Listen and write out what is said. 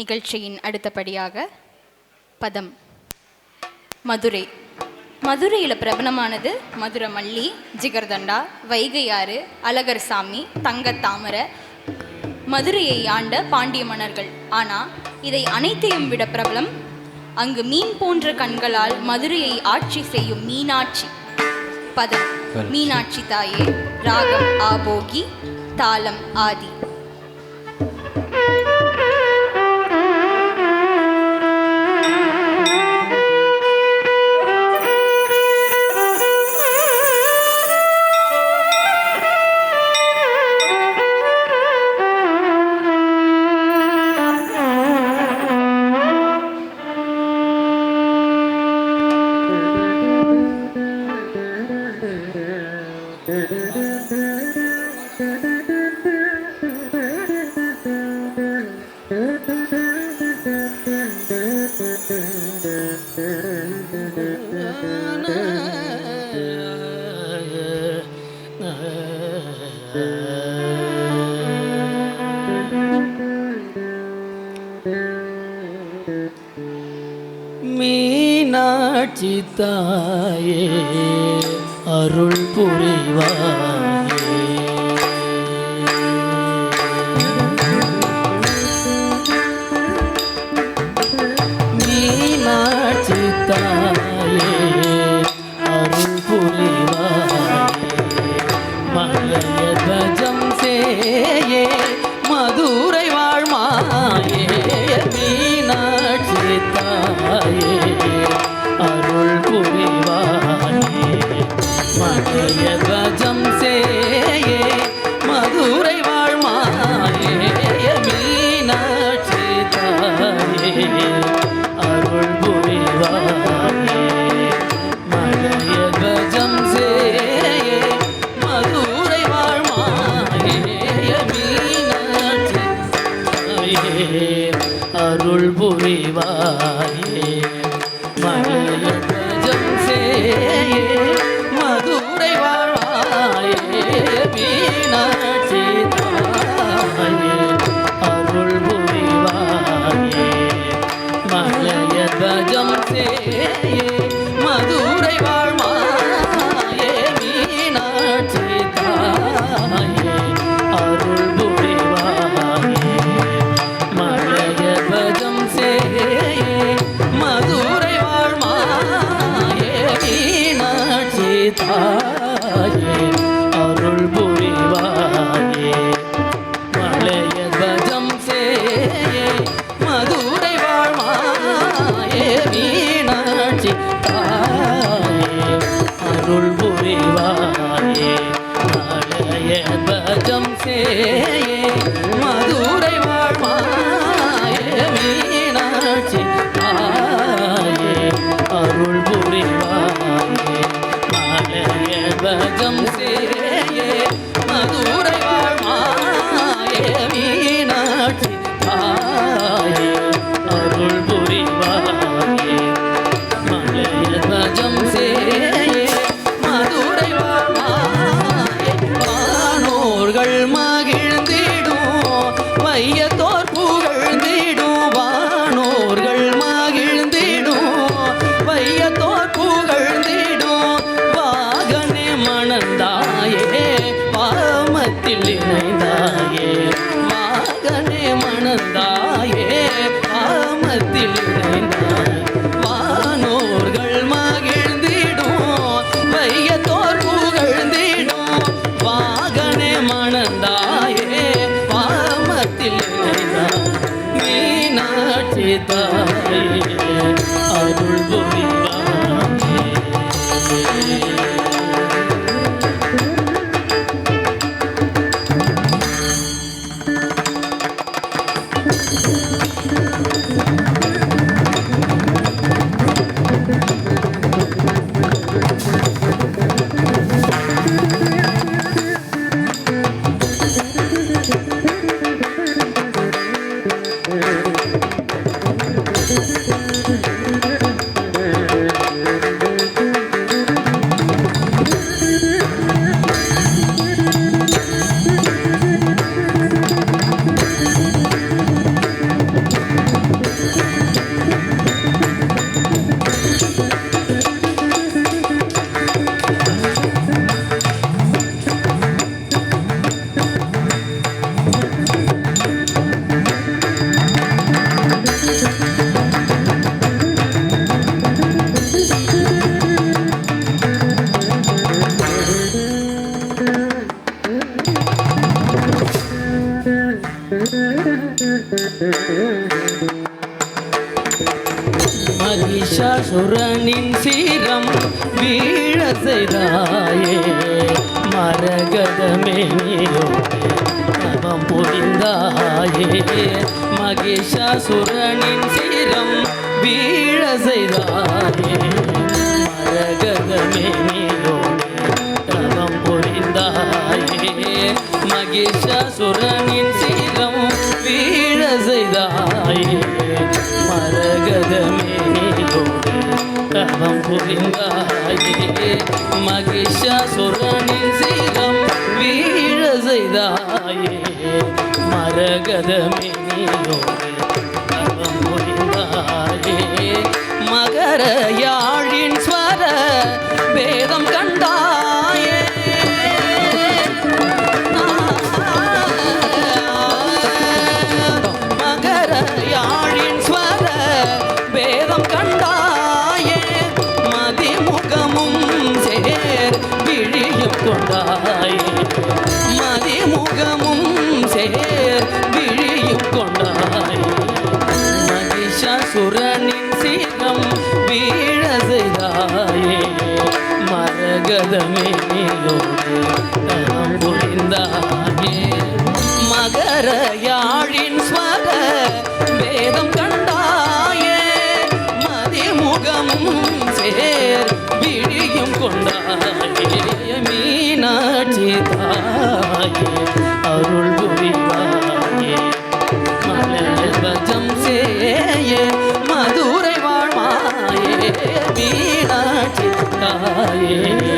நிகழ்ச்சியின் அடுத்தபடியாக பதம். மதுரை. மதுரையில் பிரபலமானது மதுரை மல்லி ஜிகர்தண்டா வைகையாறு அழகர் சாமி தங்கத்தாமரை. மதுரையை ஆண்ட பாண்டிய மன்னர்கள். ஆனால் இதை அனைத்தையும் விட பிரபலம் அங்கு மீன் போன்ற கண்களால் மதுரையை ஆட்சி செய்யும் மீனாட்சி. பதம். மீனாட்சி தாயே ராகம் ஆபோகி தாளம் ஆதி. மீனாட்சி தாயே அருள் புரிவாயே. மீனாட்சி தாயே அருள் புரிவாயே. மலைய தஜம் சேயே அருள் புரிவாயே. yeah. மணந்தாயே பாமத்தில் இணைந்தாயே வானோர்கள் மகிழ்ந்திடும் வையத்தோர் புகழ்ந்திடும் வாகனே மணந்தாயே பாமத்தில் இணைந்தாய் மீனாட்சி தாயே அருள் புரிவாயே மகிஷாசுரனின் சீரம் வீழ செய்தாயே மரகதமே தவம் புரிந்தாயே மகிஷாசுரனின் சீரம் வீழ செய்தாயே மரகதமே தவம் புரிந்தாயே மகிஷாசுரனின் சீரம் புரிந்தாயே மகிஷாசுரனின் சீரம் வீழ செய்தாயே மரகதமே தவம் புரிந்தாயே. கொண்டாய். மதிமுகமும் சேர் விழியும் கொண்டாய். மகிஷாசுரனின் சீரம் வீழ செய்தாயே மரகதமே புரிந்தாயே மகர யாழின் ஸ்வர வேதம் கண்டாயே. மதிமுகமும் சேர் கொண்டாயே மீனாட்சி தாயே அருள் புரிவாயே. மலர்வஜம் சேயே மதுரை வாழ்வாயே மீனாட்சி தாயே.